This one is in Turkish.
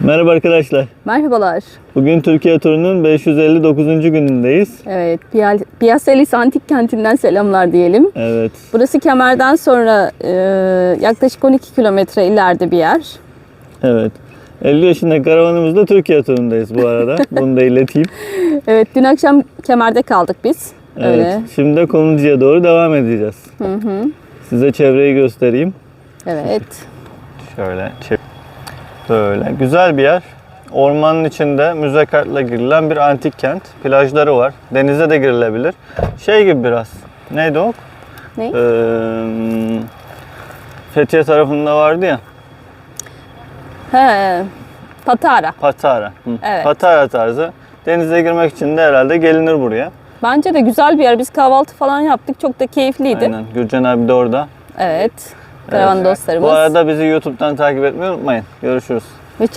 Merhaba arkadaşlar. Merhabalar. Bugün Türkiye turunun 559. günündeyiz. Evet, Piyaselis Antik Kenti'nden selamlar diyelim. Evet. Burası Kemer'den sonra e, yaklaşık 12 kilometre ileride bir yer. Evet. 50 yaşındaki karavanımızda Türkiye turundayız bu arada. Bunu da ileteyim. Evet, dün akşam Kemer'de kaldık biz. Evet. Öyle. Şimdi de Konulucu'ya doğru devam edeceğiz. Size çevreyi göstereyim. Evet. Şöyle çev- Böyle güzel bir yer. Ormanın içinde müze kartla girilen bir antik kent. Plajları var. Denize de girilebilir. Şey gibi biraz. Neydi o? Ne? Ee, Fethiye tarafında vardı ya. He. Patara. Patara. Hı. Evet. Patara tarzı. Denize girmek için de herhalde gelinir buraya. Bence de güzel bir yer. Biz kahvaltı falan yaptık. Çok da keyifliydi. Aynen. Gürcan abi de orada. Evet. Karavan dostlarımız. Bu arada bizi YouTube'dan takip etmeyi unutmayın. Görüşürüz.